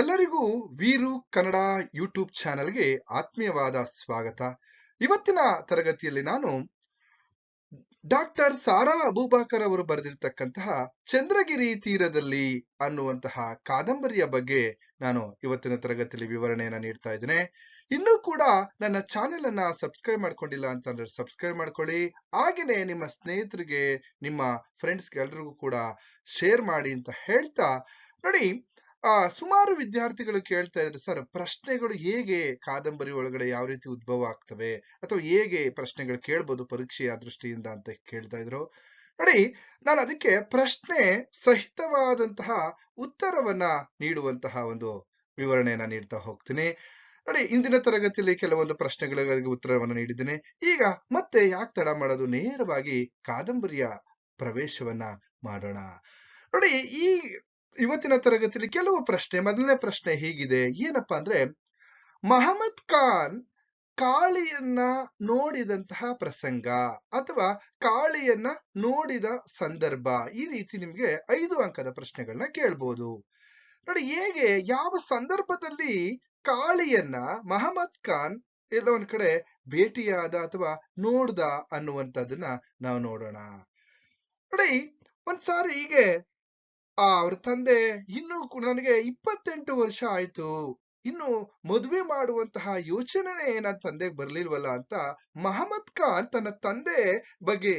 ಎಲ್ಲರಿಗೂ ವೀರು ಕನ್ನಡ ಯೂಟ್ಯೂಬ್ ಚಾನೆಲ್ಗೆ ಆತ್ಮೀಯವಾದ ಸ್ವಾಗತ. ಇವತ್ತಿನ ತರಗತಿಯಲ್ಲಿ ನಾನು ಡಾಕ್ಟರ್ ಸಾರಾ ಅಬೂಬಾಕರ್ ಅವರು ಬರೆದಿರ್ತಕ್ಕಂತಹ ಚಂದ್ರಗಿರಿ ತೀರದಲ್ಲಿ ಅನ್ನುವಂತಹ ಕಾದಂಬರಿಯ ಬಗ್ಗೆ ನಾನು ಇವತ್ತಿನ ತರಗತಿಯಲ್ಲಿ ವಿವರಣೆಯನ್ನು ನೀಡ್ತಾ ಇದ್ದೇನೆ. ಇನ್ನೂ ಕೂಡ ನನ್ನ ಚಾನೆಲ್ ಅನ್ನ ಸಬ್ಸ್ಕ್ರೈಬ್ ಮಾಡ್ಕೊಂಡಿಲ್ಲ ಅಂತಂದ್ರೆ ಸಬ್ಸ್ಕ್ರೈಬ್ ಮಾಡ್ಕೊಳ್ಳಿ. ಹಾಗೇನೆ ನಿಮ್ಮ ಸ್ನೇಹಿತರಿಗೆ, ನಿಮ್ಮ ಫ್ರೆಂಡ್ಸ್ಗೆ ಎಲ್ರಿಗೂ ಕೂಡ ಶೇರ್ ಮಾಡಿ ಅಂತ ಹೇಳ್ತಾ ನೋಡಿ ಆ, ಸುಮಾರು ವಿದ್ಯಾರ್ಥಿಗಳು ಕೇಳ್ತಾ ಇದ್ರು, ಸರ್, ಪ್ರಶ್ನೆಗಳು ಹೇಗೆ ಕಾದಂಬರಿ ಒಳಗಡೆ ಯಾವ ರೀತಿ ಉದ್ಭವ ಆಗ್ತವೆ? ಅಥವಾ ಹೇಗೆ ಪ್ರಶ್ನೆಗಳು ಕೇಳ್ಬೋದು ಪರೀಕ್ಷೆಯ ದೃಷ್ಟಿಯಿಂದ? ಅಂತ ಕೇಳ್ತಾ ಇದ್ರು. ನೋಡಿ, ನಾನು ಅದಕ್ಕೆ ಪ್ರಶ್ನೆ ಸಹಿತವಾದಂತಹ ಉತ್ತರವನ್ನ ನೀಡುವಂತಹ ಒಂದು ವಿವರಣೆಯನ್ನ ನೀಡ್ತಾ ಹೋಗ್ತೀನಿ. ನೋಡಿ, ಇಂದಿನ ತರಗತಿಯಲ್ಲಿ ಕೆಲವೊಂದು ಪ್ರಶ್ನೆಗಳಿಗೆ ಉತ್ತರವನ್ನು ನೀಡಿದ್ದೇನೆ. ಈಗ ಮತ್ತೆ ಯಾಕೆ ತಡ ಮಾಡೋದು? ನೇರವಾಗಿ ಕಾದಂಬರಿಯ ಪ್ರವೇಶವನ್ನ ಮಾಡೋಣ. ನೋಡಿ, ಈ ಇವತ್ತಿನ ತರಗತಿಯಲ್ಲಿ ಕೆಲವು ಪ್ರಶ್ನೆ, ಮೊದಲನೇ ಪ್ರಶ್ನೆ ಹೀಗಿದೆ. ಏನಪ್ಪಾ ಅಂದ್ರೆ ಮಹಮ್ಮದ್ ಖಾನ್ ಕಾಳಿಯನ್ನ ನೋಡಿದಂತಹ ಪ್ರಸಂಗ ಅಥವಾ ಕಾಳಿಯನ್ನ ನೋಡಿದ ಸಂದರ್ಭ, ಈ ರೀತಿ ನಿಮ್ಗೆ ಐದು ಅಂಕದ ಪ್ರಶ್ನೆಗಳನ್ನ ಕೇಳ್ಬೋದು. ನೋಡಿ, ಹೇಗೆ, ಯಾವ ಸಂದರ್ಭದಲ್ಲಿ ಕಾಳಿಯನ್ನ ಮಹಮ್ಮದ್ ಖಾನ್ ಎಲ್ಲ ಒಂದ್ ಕಡೆ ಭೇಟಿಯಾದ ಅಥವಾ ನೋಡ್ದ ಅನ್ನುವಂಥದ್ದನ್ನ ನಾವು ನೋಡೋಣ. ನೋಡಿ, ಒಂದ್ಸಾರಿ ಹೀಗೆ ಅವ್ರ ತಂದೆ ಇನ್ನು ನನಗೆ ಇಪ್ಪತ್ತೆಂಟು ವರ್ಷ ಆಯ್ತು. ಇನ್ನು ಮದುವೆ ಮಾಡುವಂತಹ ಯೋಚನೆನೇ ನನ್ನ ತಂದೆಗೆ ಬರ್ಲಿಲ್ವಲ್ಲ ಅಂತ ಮಹಮ್ಮದ್ ಖಾನ್ ತನ್ನ ತಂದೆ ಬಗ್ಗೆ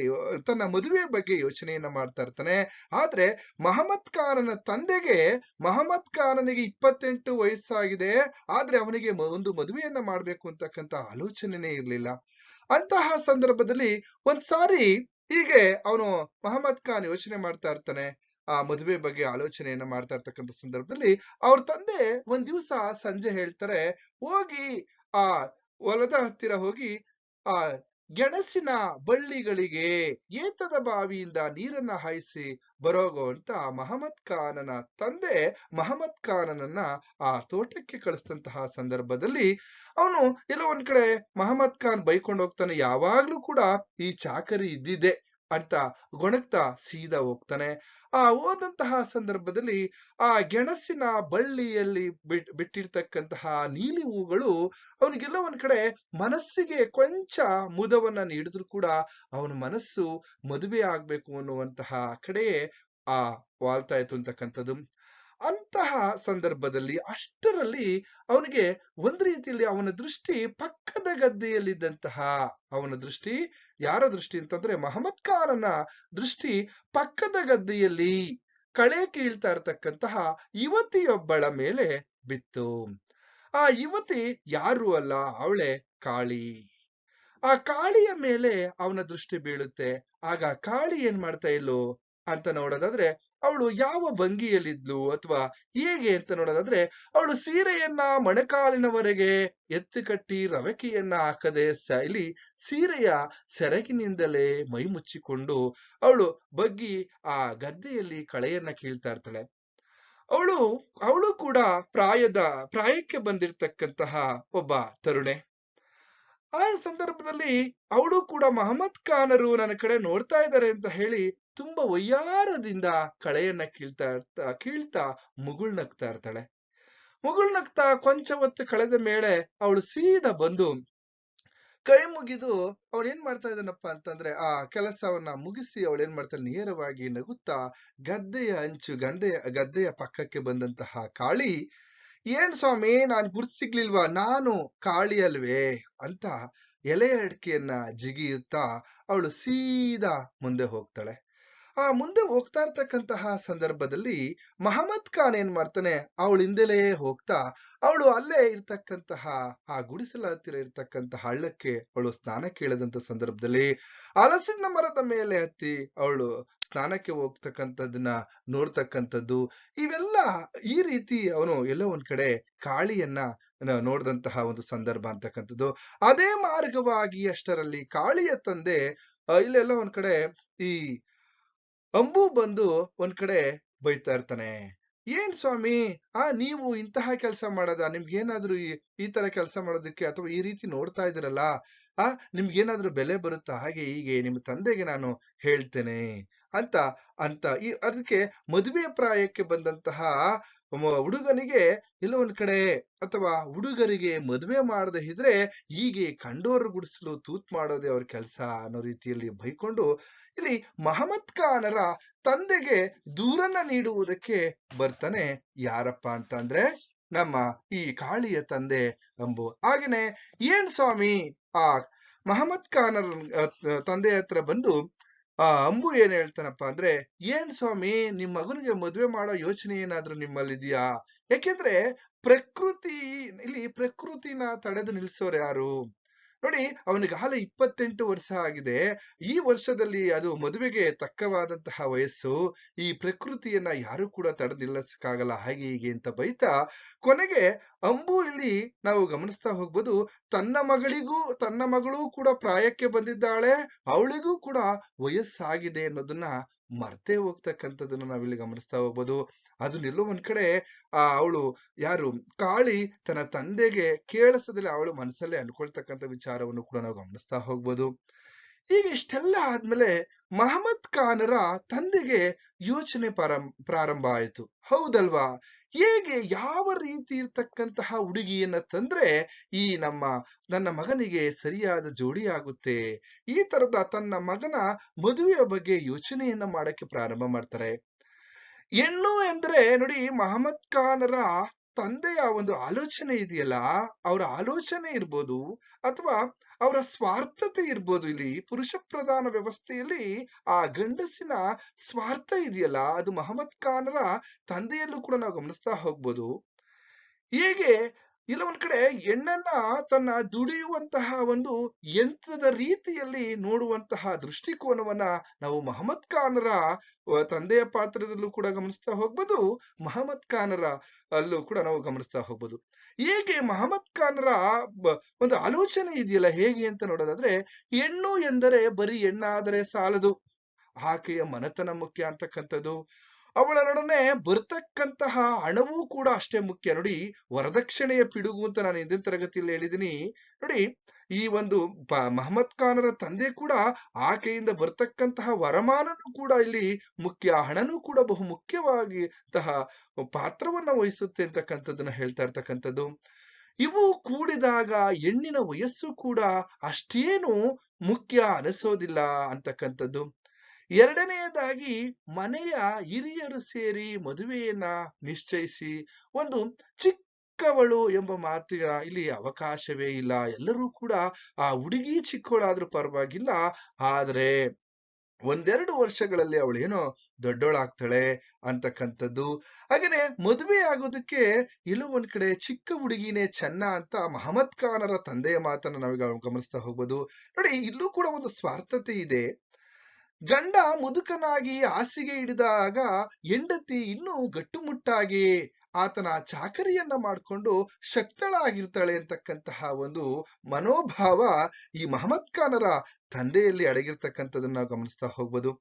ತನ್ನ ಮದುವೆ ಬಗ್ಗೆ ಯೋಚನೆಯನ್ನ ಮಾಡ್ತಾ ಇರ್ತಾನೆ. ಆದ್ರೆ ಮಹಮ್ಮದ್ ಖಾನನ ತಂದೆಗೆ, ಮಹಮ್ಮದ್ ಖಾನನಿಗೆ ಇಪ್ಪತ್ತೆಂಟು ವಯಸ್ಸಾಗಿದೆ. ಆದ್ರೆ ಅವನಿಗೆ ಒಂದು ಮದುವೆಯನ್ನ ಮಾಡ್ಬೇಕು ಅಂತಕ್ಕಂತ ಆಲೋಚನೆನೇ ಇರ್ಲಿಲ್ಲ. ಅಂತಹ ಸಂದರ್ಭದಲ್ಲಿ ಒಂದ್ಸಾರಿ ಹೀಗೆ ಅವನು ಮಹಮ್ಮದ್ ಖಾನ್ ಯೋಚನೆ ಮಾಡ್ತಾ ಇರ್ತಾನೆ. ಆ ಮದುವೆ ಬಗ್ಗೆ ಆಲೋಚನೆಯನ್ನ ಮಾಡ್ತಾ ಇರ್ತಕ್ಕಂಥ ಸಂದರ್ಭದಲ್ಲಿ ಅವ್ರ ತಂದೆ ಒಂದ್ ದಿವಸ ಸಂಜೆ ಹೇಳ್ತಾರೆ, ಹೋಗಿ ಆ ಹೊಲದ ಹತ್ತಿರ ಹೋಗಿ ಆ ಗೆಣಸಿನ ಬಳ್ಳಿಗಳಿಗೆ ಏತದ ಬಾವಿಯಿಂದ ನೀರನ್ನ ಹಾಯಿಸಿ ಬರೋಗೋ ಅಂತ ಮಹಮ್ಮದ್ ಖಾನನ ತಂದೆ ಮಹಮ್ಮದ್ ಖಾನನನ್ನ ಆ ತೋಟಕ್ಕೆ ಕಳಿಸಿದಂತಹ ಸಂದರ್ಭದಲ್ಲಿ ಅವನು ಎಲ್ಲೋ ಒಂದ್ ಕಡೆ ಮಹಮ್ಮದ್ ಖಾನ್ ಬೈಕೊಂಡು ಹೋಗ್ತಾನೆ, ಯಾವಾಗ್ಲೂ ಕೂಡ ಈ ಚಾಕರಿ ಇದ್ದಿದೆ ಅಂತ ಗೊಣಗ್ತಾ ಸೀದಾ ಹೋಗ್ತಾನೆ. ಆ ಹೋದಂತಹ ಸಂದರ್ಭದಲ್ಲಿ ಆ ಗೆಣಸಿನ ಬಳ್ಳಿಯಲ್ಲಿ ಬಿಟ್, ಬಿಟ್ಟಿರ್ತಕ್ಕಂತಹ ನೀಲಿ ಹೂಗಳು ಅವನಿಗೆಲ್ಲ ಒಂದ್ ಕಡೆ ಮನಸ್ಸಿಗೆ ಕೊಂಚ ಮುದವನ್ನ ನೀಡಿದ್ರು ಕೂಡ ಅವನ ಮನಸ್ಸು ಮದುವೆ ಆಗ್ಬೇಕು ಅನ್ನುವಂತಹ ಕಡೆಯೇ ಆ ವಾಲ್ತಾ ಇತ್ತು ಅಂತಕ್ಕಂಥದ್ದು. ಅಂತಹ ಸಂದರ್ಭದಲ್ಲಿ ಅಷ್ಟರಲ್ಲಿ ಅವನಿಗೆ ಒಂದ್ ರೀತಿಯಲ್ಲಿ ಅವನ ದೃಷ್ಟಿ ಪಕ್ಕದ ಗದ್ದೆಯಲ್ಲಿದ್ದಂತಹ ಅವನ ದೃಷ್ಟಿ, ಯಾರ ದೃಷ್ಟಿ ಅಂತಂದ್ರೆ ಮಹಮ್ಮದ್ ಖಾನನ ದೃಷ್ಟಿ ಪಕ್ಕದ ಗದ್ದೆಯಲ್ಲಿ ಕಳೆ ಕೀಳ್ತಾ ಇರ್ತಕ್ಕಂತಹ ಯುವತಿಯೊಬ್ಬಳ ಮೇಲೆ ಬಿತ್ತು. ಆ ಯುವತಿ ಯಾರು ಅಲ್ಲ, ಅವಳೆ ಕಾಳಿ. ಆ ಕಾಳಿಯ ಮೇಲೆ ಅವನ ದೃಷ್ಟಿ ಬೀಳುತ್ತೆ. ಆಗ ಕಾಳಿ ಏನ್ ಮಾಡ್ತಾ ಇಲ್ಲೋ ಅಂತ ನೋಡೋದಾದ್ರೆ ಅವಳು ಯಾವ ಭಂಗಿಯಲ್ಲಿದ್ಲು ಅಥವಾ ಹೇಗೆ ಅಂತ ನೋಡೋದಾದ್ರೆ, ಅವಳು ಸೀರೆಯನ್ನ ಮೊಣಕಾಲಿನವರೆಗೆ ಎತ್ತು ಕಟ್ಟಿ ರವಕೆಯನ್ನ ಹಾಕದೆ ಸೈಲಿ ಸೀರೆಯ ಸೆರಗಿನಿಂದಲೇ ಮೈ ಮುಚ್ಚಿಕೊಂಡು ಅವಳು ಬಗ್ಗಿ ಆ ಗದ್ದೆಯಲ್ಲಿ ಕಳೆಯನ್ನ ಕೀಳ್ತಾ ಇರ್ತಾಳೆ. ಅವಳು ಅವಳು ಕೂಡ ಪ್ರಾಯದ, ಪ್ರಾಯಕ್ಕೆ ಬಂದಿರತಕ್ಕಂತಹ ಒಬ್ಬ ತರುಣೆ. ಆ ಸಂದರ್ಭದಲ್ಲಿ ಅವಳು ಕೂಡ ಮಹಮ್ಮದ್ ಖಾನರು ನನ್ನ ಕಡೆ ನೋಡ್ತಾ ಇದ್ದಾರೆ ಅಂತ ಹೇಳಿ ತುಂಬಾ ವಯ್ಯಾರದಿಂದ ಕಳೆಯನ್ನ ಕೀಳ್ತಾ ಇರ್ತಾ, ಕೀಳ್ತಾ ಮುಗುಳ್ನಗ್ತಾ ಇರ್ತಾಳೆ. ಮುಗುಳ್ನಗ್ತಾ ಕೊಂಚ ಹೊತ್ತು ಕಳೆದ ಮೇಲೆ ಅವಳು ಸೀದಾ ಬಂದು ಕೈ ಮುಗಿದು ಅವಳು ಏನ್ ಮಾಡ್ತಾ ಇದ್ದಾನಪ್ಪ ಅಂತಂದ್ರೆ ಆ ಕೆಲಸವನ್ನ ಮುಗಿಸಿ ಅವಳು ಏನ್ ಮಾಡ್ತಾಳೆ, ನೇರವಾಗಿ ನಗುತ್ತಾ ಗದ್ದೆಯ ಅಂಚು ಗದ್ದೆಯ ಗದ್ದೆಯ ಪಕ್ಕಕ್ಕೆ ಬಂದಂತಹ ಕಾಳಿ, ಏನ್ ಸ್ವಾಮಿ, ನಾನ್ ಗುರ್ತ್ ಸಿಗ್ಲಿಲ್ವಾ? ನಾನು ಕಾಳಿ ಅಲ್ವೇ? ಅಂತ ಎಲೆ ಅಡಿಕೆಯನ್ನ ಜಿಗಿಯುತ್ತಾ ಅವಳು ಸೀದಾ ಮುಂದೆ ಹೋಗ್ತಾಳೆ. ಆ ಮುಂದೆ ಹೋಗ್ತಾ ಇರ್ತಕ್ಕಂತಹ ಸಂದರ್ಭದಲ್ಲಿ ಮಹಮ್ಮದ್ ಖಾನ್ ಏನ್ ಮಾಡ್ತಾನೆ? ಅವಳ ಹಿಂದೆಲೇ ಹೋಗ್ತಾ, ಅವಳು ಅಲ್ಲೇ ಇರ್ತಕ್ಕಂತಹ, ಆ ಗುಡಿಸಲ ಹತ್ತಿರ ಇರ್ತಕ್ಕಂತಹ ಹಳ್ಳಕ್ಕೆ ಅವಳು ಸ್ನಾನ ಕೇಳದಂತ ಸಂದರ್ಭದಲ್ಲಿ ಹಲಸಿನ ಮರದ ಮೇಲೆ ಹತ್ತಿ ಅವಳು ಸ್ನಾನಕ್ಕೆ ಹೋಗ್ತಕ್ಕಂಥದ್ದನ್ನ ನೋಡ್ತಕ್ಕಂಥದ್ದು. ಇವೆಲ್ಲ ಈ ರೀತಿ ಅವನು ಎಲ್ಲೋ ಒಂದ್ ಕಡೆ ಕಾಳಿಯನ್ನ ನೋಡಿದಂತಹ ಒಂದು ಸಂದರ್ಭ ಅಂತಕ್ಕಂಥದ್ದು. ಅದೇ ಮಾರ್ಗವಾಗಿ ಅಷ್ಟರಲ್ಲಿ ಕಾಳಿಯ ತಂದೆ ಇಲ್ಲೆಲ್ಲ ಒಂದ್ ಕಡೆ ಈ ಅಂಬು ಬಂದು ಒಂದ್ ಕಡೆ ಬೈತಾ ಇರ್ತಾನೆ, ಏನ್ ಸ್ವಾಮಿ, ಆ ನೀವು ಇಂತಹ ಕೆಲಸ ಮಾಡದ? ನಿಮ್ಗೇನಾದ್ರೂ ಈ ಈ ತರ ಕೆಲಸ ಮಾಡೋದಕ್ಕೆ ಅಥವಾ ಈ ರೀತಿ ನೋಡ್ತಾ ಇದ್ದೀರಲ್ಲ, ಆ ನಿಮ್ಗೇನಾದ್ರೂ ಬೆಲೆ ಬರುತ್ತಾ? ಹಾಗೆ ಹೀಗೆ ನಿಮ್ಮ ತಂದೆಗೆ ನಾನು ಹೇಳ್ತೇನೆ ಅಂತ ಅಂತ ಈ, ಅದಕ್ಕೆ ಮದುವೆ ಪ್ರಾಯಕ್ಕೆ ಬಂದಂತಹ ಹುಡುಗನಿಗೆ ಎಲ್ಲೋ ಒಂದ್ ಕಡೆ ಅಥವಾ ಹುಡುಗರಿಗೆ ಮದುವೆ ಮಾಡದೆ ಇದ್ರೆ ಹೀಗೆ ಕಂಡೋರು ಗುಡಿಸಲು ತೂತ್ ಮಾಡೋದೇ ಅವ್ರ ಕೆಲಸ ಅನ್ನೋ ರೀತಿಯಲ್ಲಿ ಬೈಕೊಂಡು, ಇಲ್ಲಿ ಮಹಮ್ಮದ್ ಖಾನರ ತಂದೆಗೆ ದೂರನ್ನ ನೀಡುವುದಕ್ಕೆ ಬರ್ತಾನೆ ಯಾರಪ್ಪ ಅಂತ ಅಂದ್ರೆ ನಮ್ಮ ಈ ಕಾಳಿಯ ತಂದೆ ಅಂಬು. ಹಾಗೇನೆ ಏನ್ ಸ್ವಾಮಿ? ಆ ಮಹಮ್ಮದ್ ಖಾನರ ತಂದೆ ಹತ್ರ ಬಂದು ಆ ಅಂಬು ಏನ್ ಹೇಳ್ತಾನಪ್ಪ ಅಂದ್ರೆ, ಏನ್ ಸ್ವಾಮಿ, ನಿಮ್ ಮಗನಿಗೆ ಮದ್ವೆ ಮಾಡೋ ಯೋಚನೆ ಏನಾದ್ರೂ ನಿಮ್ಮಲ್ಲಿದ್ಯಾ? ಯಾಕೆಂದ್ರೆ ಪ್ರಕೃತಿ, ಇಲ್ಲಿ ಪ್ರಕೃತಿನ ತಡೆದು ನಿಲ್ಸೋರು ಯಾರು? ನೋಡಿ, ಅವನಿಗೆ ಹಾಲೆ ಇಪ್ಪತ್ತೆಂಟು ವರ್ಷ ಆಗಿದೆ. ಈ ವರ್ಷದಲ್ಲಿ ಅದು ಮದುವೆಗೆ ತಕ್ಕವಾದಂತಹ ವಯಸ್ಸು. ಈ ಪ್ರಕೃತಿಯನ್ನ ಯಾರು ಕೂಡ ತಡೆದು ನಿಲ್ಲಿಸಕ್ಕಾಗಲ್ಲ ಹಾಗೆ ಹೀಗೆ ಅಂತ ಬೈತಾ ಕೊನೆಗೆ ಅಂಬು ಇಲ್ಲಿ ನಾವು ಗಮನಿಸ್ತಾ ಹೋಗ್ಬೋದು, ತನ್ನ ಮಗಳಿಗೂ, ತನ್ನ ಮಗಳು ಕೂಡ ಪ್ರಾಯಕ್ಕೆ ಬಂದಿದ್ದಾಳೆ, ಅವಳಿಗೂ ಕೂಡ ವಯಸ್ಸಾಗಿದೆ ಅನ್ನೋದನ್ನ ಮರ್ತೇ ಹೋಗ್ತಕ್ಕಂಥದ್ದನ್ನ ನಾವಿಲ್ಲಿ ಗಮನಿಸ್ತಾ ಹೋಗ್ಬೋದು. ಅದನ್ನೆಲ್ಲೋ ಒಂದ್ ಕಡೆ, ಆ ಅವಳು ಯಾರು ಕಾಳಿ ತನ್ನ ತಂದೆಗೆ ಕೇಳಿಸದಲ್ಲಿ ಅವಳು ಮನಸ್ಸಲ್ಲೇ ಅನ್ಕೊಳ್ತಕ್ಕಂಥ ವಿಚಾರವನ್ನು ಕೂಡ ನಾವು ಗಮನಿಸ್ತಾ ಹೋಗ್ಬೋದು. ಈಗ ಇಷ್ಟೆಲ್ಲ ಆದ್ಮೇಲೆ ಮಹಮ್ಮದ್ ಖಾನರ ತಂದೆಗೆ ಯೋಚನೆ ಪ್ರಾರಂಭ ಆಯಿತು. ಹೌದಲ್ವಾ? ಹೇಗೆ ಯಾವ ರೀತಿ ಇರ್ತಕ್ಕಂತಹ ಹುಡುಗಿಯನ್ನ ತಂದ್ರೆ ಈ ನಮ್ಮ, ನನ್ನ ಮಗನಿಗೆ ಸರಿಯಾದ ಜೋಡಿ ಆಗುತ್ತೆ? ಈ ತರದ ತನ್ನ ಮಗನ ಮದುವೆಯ ಬಗ್ಗೆ ಯೋಚನೆಯನ್ನ ಮಾಡಕ್ಕೆ ಪ್ರಾರಂಭ ಮಾಡ್ತಾರೆ. ಹೆಣ್ಣು ಎಂದ್ರೆ ನೋಡಿ ಮಹಮ್ಮದ್ ಖಾನರ ತಂದೆಯ ಒಂದು ಆಲೋಚನೆ ಇದೆಯಲ್ಲ, ಅವರ ಆಲೋಚನೆ ಇರ್ಬೋದು ಅಥವಾ ಅವರ ಸ್ವಾರ್ಥತೆ ಇರ್ಬೋದು ಇಲ್ಲಿ, ಪುರುಷ ಪ್ರಧಾನ ವ್ಯವಸ್ಥೆಯಲ್ಲಿ ಆ ಗಂಡಸಿನ ಸ್ವಾರ್ಥ ಇದೆಯಲ್ಲ, ಅದು ಮಹಮ್ಮದ್ ಖಾನ್ರ ತಂದೆಯಲ್ಲೂ ಕೂಡ ನಾವು ಗಮನಿಸ್ತಾ ಹೋಗ್ಬೋದು. ಹೇಗೆ ಇಲ್ಲ, ಒಂದ್ ಕಡೆ ಹೆಣ್ಣನ್ನ ತನ್ನ ದುಡಿಯುವಂತಹ ಒಂದು ಯಂತ್ರದ ರೀತಿಯಲ್ಲಿ ನೋಡುವಂತಹ ದೃಷ್ಟಿಕೋನವನ್ನ ನಾವು ಮಹಮ್ಮದ್ ಖಾನ್ರ ತಂದೆಯ ಪಾತ್ರದಲ್ಲೂ ಕೂಡ ಗಮನಿಸ್ತಾ ಹೋಗ್ಬೋದು, ಮಹಮ್ಮದ್ ಖಾನರ ಅಲ್ಲೂ ಕೂಡ ನಾವು ಗಮನಿಸ್ತಾ ಹೋಗ್ಬೋದು. ಹೇಗೆ ಮಹಮ್ಮದ್ ಖಾನ್ರ ಒಂದು ಆಲೋಚನೆ ಇದೆಯಲ್ಲ, ಹೇಗೆ ಅಂತ ನೋಡೋದಾದ್ರೆ, ಹೆಣ್ಣು ಎಂದರೆ ಬರೀ ಹೆಣ್ಣಾದರೆ ಸಾಲದು, ಆಕೆಯ ಮನತನ ಮುಖ್ಯ ಅಂತಕ್ಕಂಥದ್ದು ಅವಳೊಡನೆ ಬರ್ತಕ್ಕಂತಹ ಹಣವೂ ಕೂಡ ಅಷ್ಟೇ ಮುಖ್ಯ. ನೋಡಿ, ವರದಕ್ಷಿಣೆಯ ಪಿಡುಗು ಅಂತ ನಾನು ಹಿಂದಿನ ತರಗತಿಯಲ್ಲಿ ಹೇಳಿದೀನಿ. ನೋಡಿ, ಈ ಒಂದು ಮಹಮ್ಮದ್ ಖಾನರ ತಂದೆ ಕೂಡ ಆಕೆಯಿಂದ ಬರ್ತಕ್ಕಂತಹ ವರಮಾನನೂ ಕೂಡ ಇಲ್ಲಿ ಮುಖ್ಯ. ಹಣನೂ ಕೂಡ ಬಹು ಮುಖ್ಯವಾಗಿತಹ ಪಾತ್ರವನ್ನ ವಹಿಸುತ್ತೆ ಅಂತಕ್ಕಂಥದ್ದನ್ನ ಹೇಳ್ತಾ ಇರ್ತಕ್ಕಂಥದ್ದು. ಇವು ಕೂಡಿದಾಗ ಹೆಣ್ಣಿನ ವಯಸ್ಸು ಕೂಡ ಅಷ್ಟೇನು ಮುಖ್ಯ ಅನಿಸೋದಿಲ್ಲ ಅಂತಕ್ಕಂಥದ್ದು. ಎರಡನೆಯದಾಗಿ ಮನೆಯ ಹಿರಿಯರು ಸೇರಿ ಮದುವೆಯನ್ನ ನಿಶ್ಚಯಿಸಿ ಒಂದು ಚಿಕ್ಕವಳು ಎಂಬ ಮಾತಿನ ಇಲ್ಲಿ ಅವಕಾಶವೇ ಇಲ್ಲ. ಎಲ್ಲರೂ ಕೂಡ ಆ ಹುಡುಗಿ ಚಿಕ್ಕವಳಾದ್ರೂ ಪರವಾಗಿಲ್ಲ, ಆದ್ರೆ ಒಂದೆರಡು ವರ್ಷಗಳಲ್ಲಿ ಅವಳು ಏನೋ ದೊಡ್ಡೋಳಾಗ್ತಾಳೆ ಅಂತಕ್ಕಂಥದ್ದು. ಹಾಗೇನೆ ಮದುವೆ ಆಗೋದಕ್ಕೆ ಎಲ್ಲೋ ಒಂದ್ ಕಡೆ ಚಿಕ್ಕ ಹುಡುಗಿನೇ ಚೆನ್ನ ಅಂತ ಮಹಮ್ಮದ್ ಖಾನರ ತಂದೆಯ ಮಾತನ್ನ ನಾವೀಗ ಗಮನಿಸ್ತಾ ಹೋಗ್ಬೋದು. ನೋಡಿ, ಇಲ್ಲೂ ಕೂಡ ಒಂದು ಸ್ವಾರ್ಥತೆ ಇದೆ. ಗಂಡ ಮುದುಕನಾಗಿ ಹಾಸಿಗೆ ಹಿಡಿದಾಗ ಹೆಂಡತಿ ಇನ್ನೂ ಗಟ್ಟುಮುಟ್ಟಾಗಿ ಆತನ ಚಾಕರಿಯನ್ನ ಮಾಡಿಕೊಂಡು ಶಕ್ತಳಾಗಿರ್ತಾಳೆ ಅಂತಕ್ಕಂತಹ ಒಂದು ಮನೋಭಾವ ಈ ಮಹಮ್ಮದ್ ಖಾನರ ತಂದೆಯಲ್ಲಿ ಅಡಗಿರ್ತಕ್ಕಂಥದನ್ನ ನಾವು ಗಮನಿಸ್ತಾ ಹೋಗ್ಬೋದು.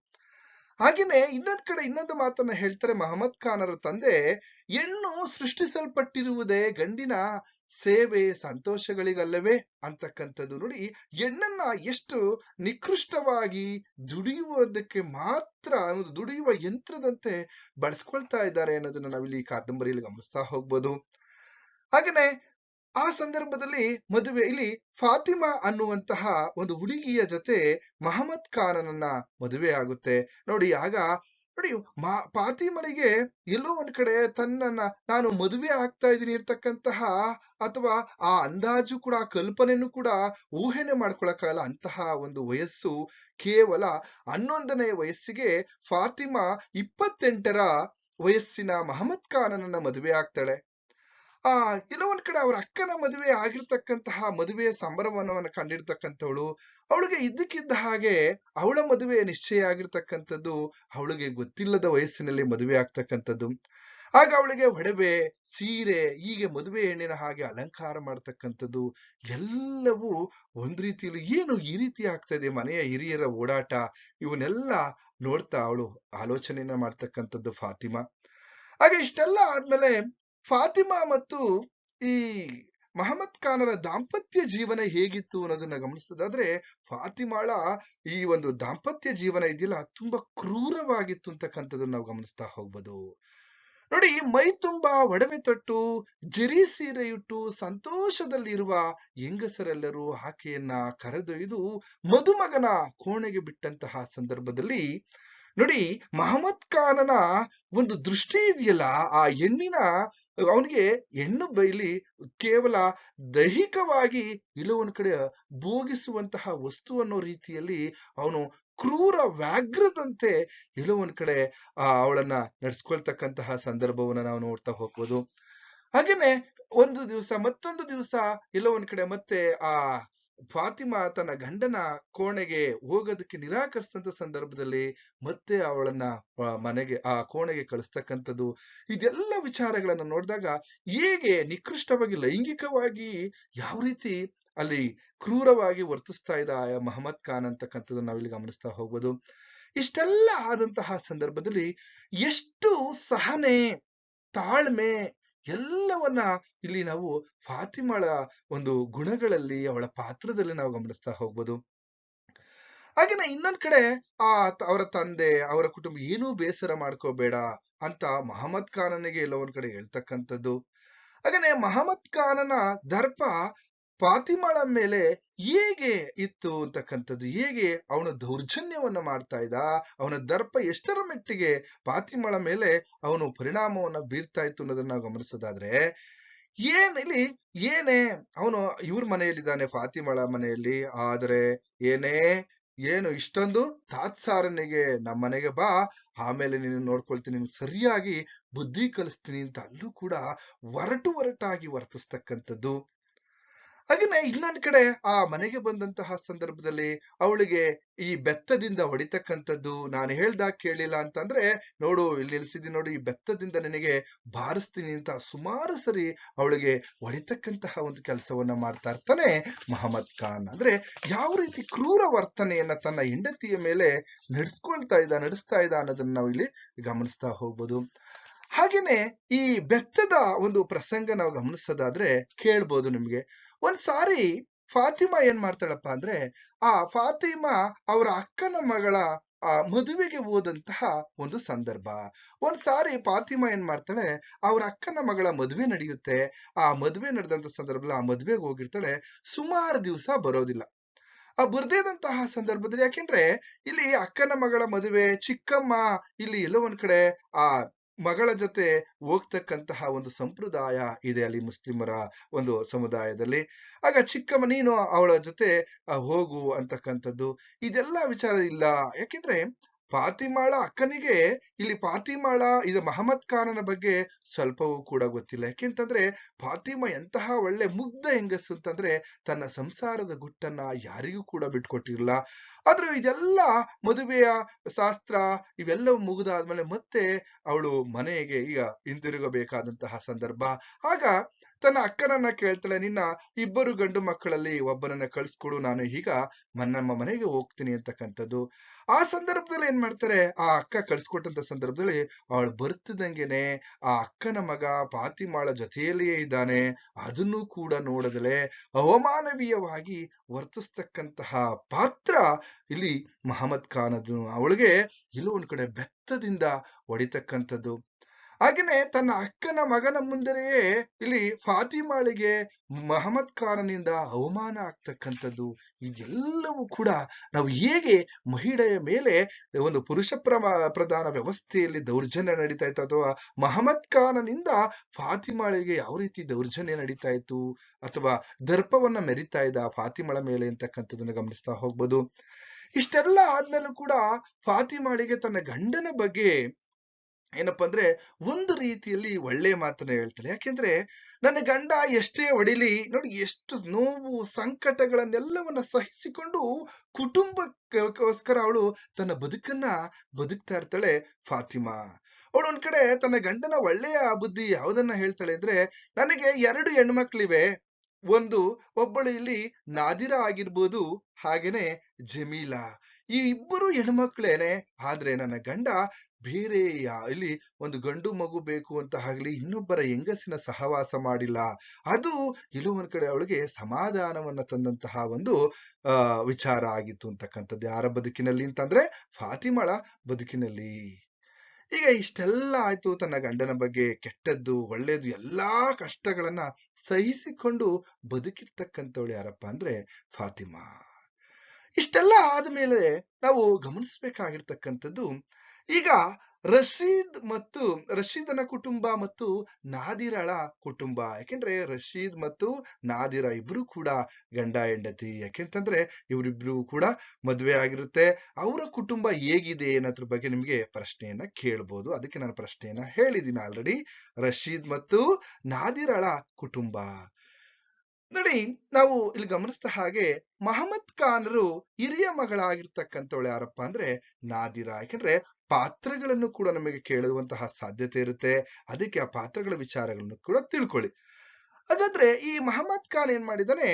ಹಾಗೇನೆ ಇನ್ನೊಂದ್ ಕಡೆ ಇನ್ನೊಂದು ಮಾತನ್ನ ಹೇಳ್ತಾರೆ ಮಹಮ್ಮದ್ ಖಾನರ ತಂದೆ, ಹೆಣ್ಣು ಸೃಷ್ಟಿಸಲ್ಪಟ್ಟಿರುವುದೇ ಗಂಡಿನ ಸೇವೆ ಸಂತೋಷಗಳಿಗಲ್ಲವೇ ಅಂತಕ್ಕಂಥದ್ದು ನೋಡಿ ಹೆಣ್ಣನ್ನ ಎಷ್ಟು ನಿಕೃಷ್ಟವಾಗಿ ದುಡಿಯುವುದಕ್ಕೆ ಮಾತ್ರ ದುಡಿಯುವ ಯಂತ್ರದಂತೆ ಬಳಸ್ಕೊಳ್ತಾ ಇದ್ದಾರೆ ಅನ್ನೋದನ್ನ ನಾವಿಲ್ಲಿ ಕಾದಂಬರಿಯಲ್ಲಿ ಗಮನಿಸ್ತಾ ಹೋಗ್ಬೋದು. ಹಾಗೇನೆ ಆ ಸಂದರ್ಭದಲ್ಲಿ ಮದುವೆ ಇಲ್ಲಿ ಫಾತಿಮಾ ಅನ್ನುವಂತಹ ಒಂದು ಹುಡುಗಿಯ ಜೊತೆ ಮಹಮ್ಮದ್ ಖಾನನನ್ನ ಮದುವೆ ಆಗುತ್ತೆ ನೋಡಿ, ಆಗ ನೋಡಿ ಮಾ ಫಾತಿಮಳಿಗೆ ಎಲ್ಲೋ ಒಂದ್ ಕಡೆ ತನ್ನನ್ನ ನಾನು ಮದುವೆ ಆಗ್ತಾ ಇದ್ದೀನಿ ಇರ್ತಕ್ಕಂತಹ ಅಥವಾ ಆ ಅಂದಾಜು ಕೂಡ ಕಲ್ಪನೆನೂ ಕೂಡ ಊಹೆನೆ ಮಾಡ್ಕೊಳಕ್ಕಾಗಲ್ಲ. ಅಂತಹ ಒಂದು ವಯಸ್ಸು ಕೇವಲ ಹನ್ನೊಂದನೇ ವಯಸ್ಸಿಗೆ ಫಾತಿಮಾ ಇಪ್ಪತ್ತೆಂಟರ ವಯಸ್ಸಿನ ಮಹಮ್ಮದ್ ಖಾನನನ್ನ ಮದುವೆ ಆಗ್ತಾಳೆ. ಆ, ಕೆಲವೊಂದ್ ಕಡೆ ಅವ್ರ ಅಕ್ಕನ ಮದುವೆ ಆಗಿರ್ತಕ್ಕಂತಹ ಮದುವೆಯ ಸಂಭ್ರಮವನ್ನು ಕಂಡಿರ್ತಕ್ಕಂಥವಳು, ಅವಳಿಗೆ ಇದ್ದಕ್ಕಿದ್ದ ಹಾಗೆ ಅವಳ ಮದುವೆ ನಿಶ್ಚಯ ಆಗಿರ್ತಕ್ಕಂಥದ್ದು ಅವಳಿಗೆ ಗೊತ್ತಿಲ್ಲದ ವಯಸ್ಸಿನಲ್ಲಿ ಮದುವೆ ಆಗ್ತಕ್ಕಂಥದ್ದು. ಆಗ ಅವಳಿಗೆ ಒಡವೆ, ಸೀರೆ, ಹೀಗೆ ಮದುವೆ ಹೆಣ್ಣಿನ ಹಾಗೆ ಅಲಂಕಾರ ಮಾಡ್ತಕ್ಕಂಥದ್ದು, ಎಲ್ಲವೂ ಒಂದ್ ರೀತಿಯಲ್ಲಿ ಏನು ಈ ರೀತಿ ಆಗ್ತಾ ಇದೆ ಮನೆಯ ಹಿರಿಯರ ಓಡಾಟ, ಇವನ್ನೆಲ್ಲ ನೋಡ್ತಾ ಅವಳು ಆಲೋಚನೆಯನ್ನ ಮಾಡ್ತಕ್ಕಂಥದ್ದು ಫಾತಿಮಾ. ಹಾಗೆ ಇಷ್ಟೆಲ್ಲ ಆದ್ಮೇಲೆ ಫಾತಿಮಾ ಮತ್ತು ಈ ಮಹಮ್ಮದ್ ಖಾನರ ದಾಂಪತ್ಯ ಜೀವನ ಹೇಗಿತ್ತು ಅನ್ನೋದನ್ನ ಗಮನಿಸೋದಾದ್ರೆ ಫಾತಿಮಾಳ ಈ ಒಂದು ದಾಂಪತ್ಯ ಜೀವನ ಇದೆಯಲ್ಲ, ತುಂಬಾ ಕ್ರೂರವಾಗಿತ್ತು ಅಂತಕ್ಕಂಥದ್ದನ್ನ ನಾವು ಗಮನಿಸ್ತಾ ಹೋಗ್ಬೋದು. ನೋಡಿ ಮೈ ತುಂಬಾ ಒಡವೆ ತೊಟ್ಟು, ಜರಿ ಸೀರೆಯುಟ್ಟು ಸಂತೋಷದಲ್ಲಿರುವ ಹೆಂಗಸರೆಲ್ಲರೂ ಆಕೆಯನ್ನ ಕರೆದೊಯ್ದು ಮದುಮಗನ ಕೋಣೆಗೆ ಬಿಟ್ಟಂತಹ ಸಂದರ್ಭದಲ್ಲಿ, ನೋಡಿ, ಮಹಮ್ಮದ್ ಖಾನನ ಒಂದು ದೃಷ್ಟಿ ಇದೆಯಲ್ಲ, ಆ ಹೆಣ್ಣಿನ ಅವನಿಗೆ ಹೆಣ್ಣು ಬೈಲಿ ಕೇವಲ ದೈಹಿಕವಾಗಿ ಇಲ್ಲೋ ಒಂದ್ ಕಡೆ ಭೋಗಿಸುವಂತಹ ವಸ್ತು ಅನ್ನೋ ರೀತಿಯಲ್ಲಿ ಅವನು ಕ್ರೂರ ವ್ಯಾಘ್ರದಂತೆ ಎಲ್ಲೋ ಕಡೆ ಆ ಅವಳನ್ನ ನಡ್ಸ್ಕೊಳ್ತಕ್ಕಂತಹ ಸಂದರ್ಭವನ್ನ ನಾವು ನೋಡ್ತಾ ಹೋಗ್ಬೋದು. ಹಾಗೇನೆ ಒಂದು ದಿವಸ ಮತ್ತೊಂದು ದಿವಸ ಎಲ್ಲೋ ಕಡೆ ಮತ್ತೆ ಆ ಫಾತಿಮಾ ತನ್ನ ಗಂಡನ ಕೋಣೆಗೆ ಹೋಗೋದಕ್ಕೆ ನಿರಾಕರಿಸಿದಂತ ಸಂದರ್ಭದಲ್ಲಿ ಮತ್ತೆ ಅವಳನ್ನ ಮನೆಗೆ, ಆ ಕೋಣೆಗೆ ಕಳಿಸ್ತಕ್ಕಂಥದ್ದು. ಇದೆಲ್ಲ ವಿಚಾರಗಳನ್ನ ನೋಡಿದಾಗ ಹೇಗೆ ನಿಕೃಷ್ಟವಾಗಿ, ಲೈಂಗಿಕವಾಗಿ ಯಾವ ರೀತಿ ಅಲ್ಲಿ ಕ್ರೂರವಾಗಿ ವರ್ತಿಸ್ತಾ ಇದ್ದ ಆಯಾ ಮಹಮ್ಮದ್ ಖಾನ್ ಅಂತಕ್ಕಂಥದ್ದು ನಾವಿಲ್ಲಿ ಗಮನಿಸ್ತಾ ಹೋಗ್ಬೋದು. ಇಷ್ಟೆಲ್ಲ ಆದಂತಹ ಸಂದರ್ಭದಲ್ಲಿ ಎಷ್ಟು ಸಹನೆ, ತಾಳ್ಮೆ ಎಲ್ಲವನ್ನ ಇಲ್ಲಿ ನಾವು ಫಾತಿಮಾಳ ಒಂದು ಗುಣಗಳಲ್ಲಿ ಅವಳ ಪಾತ್ರದಲ್ಲಿ ನಾವು ಗಮನಿಸ್ತಾ ಹೋಗ್ಬೋದು. ಹಾಗೇನ ಇನ್ನೊಂದ್ ಕಡೆ ಆ ಅವರ ತಂದೆ, ಅವರ ಕುಟುಂಬ ಏನೂ ಬೇಸರ ಮಾಡ್ಕೋಬೇಡ ಅಂತ ಮಹಮ್ಮದ್ ಖಾನನಿಗೆ ಎಲ್ಲೋ ಒಂದ್ ಕಡೆ ಹೇಳ್ತಕ್ಕಂಥದ್ದು. ಹಾಗೇನೆ ಮಹಮ್ಮದ್ ಖಾನನ ದರ್ಪ ಫಾತಿಮಾಳ ಮೇಲೆ ಹೇಗೆ ಇತ್ತು ಅಂತಕ್ಕಂಥದ್ದು? ಹೇಗೆ ಅವನ ದೌರ್ಜನ್ಯವನ್ನ ಮಾಡ್ತಾ ಇದ್ದ? ಅವನ ದರ್ಪ ಎಷ್ಟರ ಮಟ್ಟಿಗೆ ಪಾತಿಮಳ ಮೇಲೆ ಅವನು ಪರಿಣಾಮವನ್ನ ಬೀರ್ತಾ ಇತ್ತು ಅನ್ನೋದನ್ನ ಗಮನಿಸೋದಾದ್ರೆ, ಏನ್ ಇಲ್ಲಿ, ಏನೇ ಅವನು ಇವ್ರ ಮನೆಯಲ್ಲಿದ್ದಾನೆ, ಫಾತಿಮಳ ಮನೆಯಲ್ಲಿ, ಆದ್ರೆ ಏನೇ, ಏನು ಇಷ್ಟೊಂದು ತಾತ್ಸಾರನಿಗೆ ನಮ್ಮ ಮನೆಗೆ ಬಾ, ಆಮೇಲೆ ನೀನು ನೋಡ್ಕೊಳ್ತೀನಿ, ನಿನ್ಗೆ ಸರಿಯಾಗಿ ಬುದ್ಧಿ ಕಲಿಸ್ತೀನಿ ಅಂತ ಅಲ್ಲೂ ಕೂಡ ಒರಟು ಒರಟಾಗಿ ವರ್ತಿಸ್ತಕ್ಕಂಥದ್ದು. ಹಾಗೇನೆ ಇನ್ನೊಂದ್ ಕಡೆ ಆ ಮನೆಗೆ ಬಂದಂತಹ ಸಂದರ್ಭದಲ್ಲಿ ಅವಳಿಗೆ ಈ ಬೆತ್ತದಿಂದ ಹೊಡಿತಕ್ಕಂಥದ್ದು ನಾನು ಹೇಳ್ದ ಕೇಳಿಲ್ಲ ಅಂತಂದ್ರೆ, ನೋಡು ಇಲ್ಲಿ ನಿಲ್ಸಿದ್ದೀನಿ ನೋಡು ಈ ಬೆತ್ತದಿಂದ ನಿನಗೆ ಬಾರಿಸ್ತೀನಿ ಅಂತ ಸುಮಾರು ಸರಿ ಅವಳಿಗೆ ಹೊಡಿತಕ್ಕಂತಹ ಒಂದು ಕೆಲಸವನ್ನ ಮಾಡ್ತಾ ಇರ್ತಾನೆ ಮಹಮ್ಮದ್ ಖಾನ್. ಅಂದ್ರೆ ಯಾವ ರೀತಿ ಕ್ರೂರ ವರ್ತನೆಯನ್ನ ತನ್ನ ಹೆಂಡತಿಯ ಮೇಲೆ ನಡೆಸ್ಕೊಳ್ತಾ ಇದ್ದ, ನಡೆಸ್ತಾ ಇದ್ದ ಅನ್ನೋದನ್ನ ನಾವು ಇಲ್ಲಿ ಗಮನಿಸ್ತಾ ಹೋಗ್ಬೋದು. ಹಾಗೇನೆ ಈ ಬೆತ್ತದ ಒಂದು ಪ್ರಸಂಗ ನಾವು ಗಮನಿಸೋದಾದ್ರೆ ಕೇಳ್ಬೋದು ನಿಮ್ಗೆ. ಒಂದ್ ಸಾರಿ ಫಾತಿಮಾ ಏನ್ ಮಾಡ್ತಾಳಪ್ಪ ಅಂದ್ರೆ, ಆ ಫಾತಿಮಾ ಅವರ ಅಕ್ಕನ ಮಗಳ, ಆ ಮದುವೆಗೆ ಹೋದಂತಹ ಒಂದು ಸಂದರ್ಭ. ಒಂದ್ ಸಾರಿ ಫಾತಿಮಾ ಏನ್ ಮಾಡ್ತಾಳೆ, ಅವ್ರ ಅಕ್ಕನ ಮಗಳ ಮದುವೆ ನಡೆಯುತ್ತೆ. ಆ ಮದುವೆ ನಡೆದಂತ ಸಂದರ್ಭದಲ್ಲಿ ಆ ಮದುವೆಗೆ ಹೋಗಿರ್ತಾಳೆ. ಸುಮಾರು ದಿವಸ ಬರೋದಿಲ್ಲ. ಆ ಬರ್ದೇದಂತಹ ಸಂದರ್ಭದಲ್ಲಿ ಯಾಕೆಂದ್ರೆ, ಇಲ್ಲಿ ಅಕ್ಕನ ಮಗಳ ಮದುವೆ, ಚಿಕ್ಕಮ್ಮ, ಇಲ್ಲಿ ಎಲ್ಲೋ ಒಂದ್ ಕಡೆ, ಆ ಮಗಳ ಜೊತೆ ಹೋಗ್ತಕ್ಕಂತಹ ಒಂದು ಸಂಪ್ರದಾಯ ಇದೆ ಅಲ್ಲಿ ಮುಸ್ಲಿಮರ ಒಂದು ಸಮುದಾಯದಲ್ಲಿ. ಆಗ ಚಿಕ್ಕಮ್ಮ, ನೀನು ಅವಳ ಜೊತೆ ಹೋಗು ಅಂತಕ್ಕಂಥದ್ದು. ಇದೆಲ್ಲ ವಿಚಾರ ಇಲ್ಲ. ಯಾಕೆಂದ್ರೆ ಪಾತಿಮಾಳ ಅಕ್ಕನಿಗೆ, ಇಲ್ಲಿ ಪಾತಿಮಾಳ, ಇದು ಮಹಮ್ಮದ್ ಖಾನನ ಬಗ್ಗೆ ಸ್ವಲ್ಪವೂ ಕೂಡ ಗೊತ್ತಿಲ್ಲ. ಯಾಕೆಂತಂದ್ರೆ ಫಾತಿಮಾ ಎಂತಹ ಒಳ್ಳೆ ಮುಗ್ಧ ಹೆಂಗಸು ಅಂತಂದ್ರೆ ತನ್ನ ಸಂಸಾರದ ಗುಟ್ಟನ್ನ ಯಾರಿಗೂ ಕೂಡ ಬಿಟ್ಕೊಟ್ಟಿರಲ್ಲ ಆದ್ರೂ ಇದೆಲ್ಲ ಮದುವೆಯ ಶಾಸ್ತ್ರ ಇವೆಲ್ಲವೂ ಮುಗಿದಾದ್ಮೇಲೆ ಮತ್ತೆ ಅವಳು ಮನೆಗೆ ಈಗ ಹಿಂದಿರುಗಬೇಕಾದಂತಹ ಸಂದರ್ಭ. ಆಗ ತನ್ನ ಅಕ್ಕನನ್ನ ಕೇಳ್ತಾಳೆ, ನಿನ್ನ ಇಬ್ಬರು ಗಂಡು ಮಕ್ಕಳಲ್ಲಿ ಒಬ್ಬನನ್ನ ಕಳ್ಸ್ಕೊಡು, ನಾನು ಈಗ ನಮ್ಮ ಮನೆಗೆ ಹೋಗ್ತೀನಿ ಅಂತಕ್ಕಂಥದ್ದು. ಆ ಸಂದರ್ಭದಲ್ಲಿ ಏನ್ ಮಾಡ್ತಾರೆ, ಆ ಅಕ್ಕ ಕಳ್ಸ್ಕೊಟ್ಟಂತ ಸಂದರ್ಭದಲ್ಲಿ ಅವಳು ಬರ್ತಿದಂಗೆನೆ ಆ ಅಕ್ಕನ ಮಗ ಪಾತಿಮಾಳ ಜೊತೆಯಲ್ಲಿಯೇ ಇದ್ದಾನೆ. ಅದನ್ನು ಕೂಡ ನೋಡದಲೆ ಅವಮಾನವೀಯವಾಗಿ ವರ್ತಿಸ್ತಕ್ಕಂತಹ ಪಾತ್ರ ಇಲ್ಲಿ ಮಹಮ್ಮದ್ ಖಾನ್ ಅದು ಅವಳಿಗೆ ಎಲ್ಲೋ ಒಂದ್ ಕಡೆ ಬೆತ್ತದಿಂದ ಹೊಡಿತಕ್ಕಂಥದ್ದು. ಹಾಗೇನೆ ತನ್ನ ಅಕ್ಕನ ಮಗನ ಮುಂದೆಯೇ ಇಲ್ಲಿ ಫಾತಿಮಾಳಿಗೆ ಮಹಮ್ಮದ್ ಖಾನನಿಂದ ಅವಮಾನ ಆಗ್ತಕ್ಕಂಥದ್ದು, ಇದೆಲ್ಲವೂ ಕೂಡ ನಾವು ಹೇಗೆ ಮಹಿಳೆಯ ಮೇಲೆ ಒಂದು ಪುರುಷ ಪ್ರಧಾನ ವ್ಯವಸ್ಥೆಯಲ್ಲಿ ದೌರ್ಜನ್ಯ ನಡೀತಾ ಇತ್ತು ಅಥವಾ ಮಹಮ್ಮದ್ ಖಾನನಿಂದ ಫಾತಿಮಾಳಿಗೆ ಯಾವ ರೀತಿ ದೌರ್ಜನ್ಯ ನಡೀತಾ ಇತ್ತು ಅಥವಾ ದರ್ಪವನ್ನ ಮೆರಿತಾ ಇದ್ದ ಫಾತಿಮಳ ಮೇಲೆ ಅಂತಕ್ಕಂಥದ್ದನ್ನು ಗಮನಿಸ್ತಾ ಹೋಗ್ಬೋದು. ಇಷ್ಟೆಲ್ಲ ಆದ್ಮೇಲೂ ಕೂಡ ಫಾತಿಮಾಳಿಗೆ ತನ್ನ ಗಂಡನ ಬಗ್ಗೆ ಏನಪ್ಪಾ ಅಂದ್ರೆ ಒಂದು ರೀತಿಯಲ್ಲಿ ಒಳ್ಳೆ ಮಾತನ್ನ ಹೇಳ್ತಾಳೆ ಯಾಕೆಂದ್ರೆ ನನ್ನ ಗಂಡ ಎಷ್ಟೇ ಒಡಿಲಿ ನೋಡಿ ಎಷ್ಟು ನೋವು, ಸಂಕಟಗಳನ್ನೆಲ್ಲವನ್ನ ಸಹಿಸಿಕೊಂಡು ಕುಟುಂಬಕ್ಕೋಸ್ಕರ ಅವಳು ತನ್ನ ಬದುಕನ್ನ ಬದುಕ್ತಾ ಇರ್ತಾಳೆ ಫಾತಿಮಾ. ಅವಳು ಒಂದ್ ಕಡೆ ತನ್ನ ಗಂಡನ ಒಳ್ಳೆಯ ಬುದ್ಧಿ ಯಾವ್ದನ್ನ ಹೇಳ್ತಾಳೆ ಅಂದ್ರೆ, ನನಗೆ ಎರಡು ಹೆಣ್ಮಕ್ಳಿವೆ. ಒಂದು ಒಬ್ಬಳು ಇಲ್ಲಿ ನಾದಿರಾ ಆಗಿರ್ಬೋದು, ಹಾಗೇನೆ ಜಮೀಲಾ. ಈ ಇಬ್ಬರು ಹೆಣ್ಮಕ್ಳೇನೆ, ಆದ್ರೆ ನನ್ನ ಗಂಡ ಬೇರೆ ಯಾ- ಇಲ್ಲಿ ಒಂದು ಗಂಡು ಮಗು ಬೇಕು ಅಂತ ಆಗ್ಲಿ ಇನ್ನೊಬ್ಬರ ಹೆಂಗಸಿನ ಸಹವಾಸ ಮಾಡಿಲ್ಲ. ಅದು ಎಲ್ಲೋ ಕಡೆ ಅವಳಿಗೆ ಸಮಾಧಾನವನ್ನ ತಂದಂತಹ ಒಂದು ವಿಚಾರ ಆಗಿತ್ತು ಅಂತಕ್ಕಂಥದ್ದು ಯಾರ ಬದುಕಿನಲ್ಲಿ ಅಂತಂದ್ರೆ ಫಾತಿಮಳ ಬದುಕಿನಲ್ಲಿ. ಈಗ ಇಷ್ಟೆಲ್ಲ ಆಯ್ತು ತನ್ನ ಗಂಡನ ಬಗ್ಗೆ, ಕೆಟ್ಟದ್ದು, ಒಳ್ಳೇದು, ಎಲ್ಲಾ ಕಷ್ಟಗಳನ್ನ ಸಹಿಸಿಕೊಂಡು ಬದುಕಿರ್ತಕ್ಕಂಥವಳು ಯಾರಪ್ಪ ಅಂದ್ರೆ ಫಾತಿಮಾ. ಇಷ್ಟೆಲ್ಲ ಆದ್ಮೇಲೆ ನಾವು ಗಮನಿಸ್ಬೇಕಾಗಿರ್ತಕ್ಕಂಥದ್ದು ಈಗ ರಶೀದ್ ಮತ್ತು ರಶೀದನ ಕುಟುಂಬ ಮತ್ತು ನಾದಿರಳ ಕುಟುಂಬ. ಯಾಕೆಂದ್ರೆ ರಶೀದ್ ಮತ್ತು ನಾದಿರ ಇಬ್ರು ಕೂಡ ಗಂಡ, ಹೆಂಡತಿ. ಯಾಕೆಂತಂದ್ರೆ ಇವರಿಬ್ರು ಕೂಡ ಮದುವೆ ಆಗಿರುತ್ತೆ. ಅವರ ಕುಟುಂಬ ಹೇಗಿದೆ ಅನ್ನೋದ್ರ ಬಗ್ಗೆ ನಿಮ್ಗೆ ಪ್ರಶ್ನೆಯನ್ನ ಕೇಳ್ಬೋದು. ಅದಕ್ಕೆ ನಾನು ಪ್ರಶ್ನೆಯನ್ನ ಹೇಳಿದ್ದೀನಿ ಆಲ್ರೆಡಿ ರಶೀದ್ ಮತ್ತು ನಾದಿರಳ ಕುಟುಂಬ. ನೋಡಿ, ನಾವು ಇಲ್ಲಿ ಗಮನಿಸಿದ ಹಾಗೆ ಮಹಮ್ಮದ್ ಖಾನ್ರು ಹಿರಿಯ ಮಗಳಾಗಿರ್ತಕ್ಕಂಥವಳು ಯಾರಪ್ಪ ಅಂದ್ರೆ ನಾದಿರ. ಯಾಕಂದ್ರೆ ಪಾತ್ರಗಳನ್ನು ಕೂಡ ನಮಗೆ ಕೇಳುವಂತಹ ಸಾಧ್ಯತೆ ಇರುತ್ತೆ. ಅದಕ್ಕೆ ಆ ಪಾತ್ರಗಳ ವಿಚಾರಗಳನ್ನು ಕೂಡ ತಿಳ್ಕೊಳ್ಳಿ. ಅದಾದ್ರೆ ಈ ಮಹಮ್ಮದ್ ಖಾನ್ ಏನ್ ಮಾಡಿದಾನೆ